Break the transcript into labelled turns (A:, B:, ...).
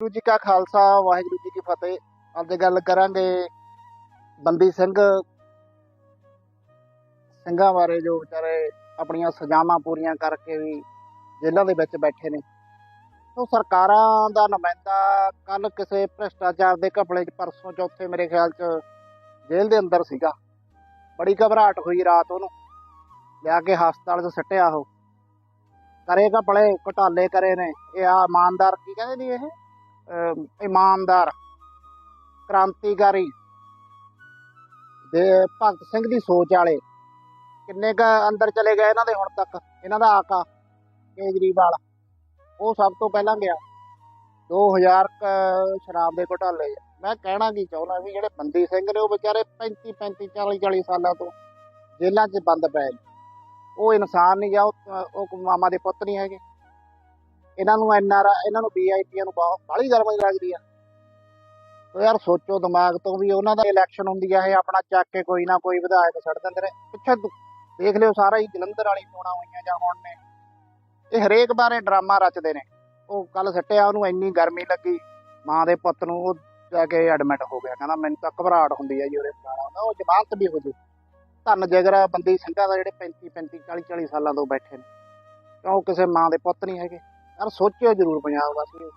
A: ਵਾਹਿਗੁਰੂ ਜੀ ਕਾ ਖਾਲਸਾ, ਵਾਹਿਗੁਰੂ ਜੀ ਕੀ ਫਤਿਹ। ਅੱਜ ਗੱਲ ਕਰਾਂਗੇ ਬੰਦੀ ਸਿੰਘ। ਸਿੰਘਾਂ ਬਾਰੇ ਜੋ ਵਿਚਾਰੇ ਆਪਣੀਆਂ ਸਜ਼ਾਵਾਂ ਪੂਰੀਆਂ ਕਰਕੇ ਵੀ ਜੇਲ੍ਹਾਂ ਦੇ ਵਿੱਚ ਬੈਠੇ ਨੇ। ਤੋਂ ਸਰਕਾਰਾਂ ਦਾ ਨੁਮਾਇੰਦਾ ਕੱਲ ਕਿਸੇ ਭ੍ਰਿਸ਼ਟਾਚਾਰ ਦੇ ਘਪਲੇ 'ਚ, ਪਰਸੋਂ ਚੌਥੇ ਮੇਰੇ ਖਿਆਲ 'ਚ ਜੇਲ੍ਹ ਦੇ ਅੰਦਰ ਸੀਗਾ। ਬੜੀ ਘਬਰਾਹਟ ਹੋਈ ਰਾਤ ਉਹਨੂੰ। ਲਿਆ ਕੇ ਹਸਪਤਾਲ 'ਚ ਸੱਟਿਆ ਉਹ। ਕਰੇ ਘਪਲੇ, ਘੁਟਾਲੇ ਕਰੇ ਨੇ। ਇਹ ਆ ਇਮਾਨਦਾਰ ਕੀ ਕਹਿੰਦੇ ਨੇ ਇਹ? ਇਮਾਨਦਾਰ, ਕ੍ਰਾਂਤੀਕਾਰੀ ਦੇ ਭਗਤ ਸਿੰਘ ਦੀ ਸੋਚ ਵਾਲੇ। ਕਿੰਨੇ ਕ ਅੰਦਰ ਚਲੇ ਗਏ ਇਹਨਾਂ ਦੇ ਹੁਣ ਤੱਕ? ਇਹਨਾਂ ਦਾ ਆਕਾ ਕੇਜਰੀਵਾਲ। ਉਹ ਸਭ ਤੋਂ ਪਹਿਲਾਂ ਗਿਆ। 2000 ਕ ਸ਼ਰਾਬ ਦੇ ਘੁਟਾਲੇ। 'ਚ। ਮੈਂ ਕਹਿਣਾ ਕੀ ਚਾਹੁੰਦਾ ਵੀ ਜਿਹੜੇ ਬੰਦੀ ਸਿੰਘ ਨੇ ਉਹ ਵਿਚਾਰੇ 35 35 40 40 ਸਾਲਾਂ ਤੋਂ ਜੇਲ੍ਹਾਂ 'ਚ ਬੰਦ ਪਏ ਉਹ ਇਨਸਾਨ ਨਹੀਂ ਜਾਂ ਉਹ ਮਾਮਾ ਦੇ ਪੁੱਤ ਨਹੀਂ ਹੈਗੇ। ਇਹਨਾਂ ਨੂੰ ਐਨਆਰ ਇਹਨਾਂ ਨੂੰ ਵੀਆਈਪੀਆਂ ਨੂੰ ਬਹੁਤ ਬਾਹਲੀ ਗਰਮੀ ਲੱਗਦੀ ਆ। ਤੋ ਯਾਰ ਸੋਚੋ ਦਿਮਾਗ ਤੋਂ ਵੀ ਉਹਨਾਂ ਦਾ ਇਲੈਕਸ਼ਨ ਹੁੰਦੀ ਆ, ਇਹ ਆਪਣਾ ਚੱਕ ਕੇ ਕੋਈ ਨਾ ਕੋਈ ਵਿਧਾਇਕ ਛੱਡ ਦਿੰਦੇ ਨੇ। ਪਿੱਛੇ ਦੁ- ਦੇਖ ਲਿਓ ਸਾਰਾ ਹੀ ਜਲੰਧਰ ਵਾਲੀ ਚੋਣਾਂ ਹੋਈਆਂ ਜਾਂ ਹੁਣ ਨੇ। ਇਹ ਹਰੇਕ ਬਾਰੇ ਡਰਾਮਾ ਰਚਦੇ ਨੇ। ਉਹ ਕੱਲ ਸੱਟਿਆ, ਉਹਨੂੰ ਇੰਨੀ ਗਰਮੀ ਲੱਗੀ। ਮਾਂ ਦੇ ਪੁੱਤ ਨੂੰ ਉਹ ਜਾ ਕੇ ਐਡਮਿਟ ਹੋ ਗਿਆ, ਕਹਿੰਦਾ ਮੈਨੂੰ ਤਾਂ ਘਬਰਾਹਟ ਹੁੰਦੀ ਆ ਜੀ ਉਹਦੇ ਫਲਾਣਾ। ਹੁੰਦਾ ਉਹ ਜ਼ਮਾਨਤ ਵੀ ਹੋ ਜੂ। ਧੰਨ ਜਿਗਰਾ ਬੰਦੀ ਸਿੰਘਾਂ ਦਾ ਜਿਹੜੇ 35 35 40 40 ਸਾਲਾਂ ਤੋਂ ਬੈਠੇ ਨੇ। ਕਿਉਂ ਕਿਸੇ ਮਾਂ ਦੇ ਪੁੱਤ ਨਹੀਂ ਹੈਗੇ? ਯਾਰ ਸੋਚਿਓ ਜ਼ਰੂਰ ਪੰਜਾਬ ਵਾਸੀਓ।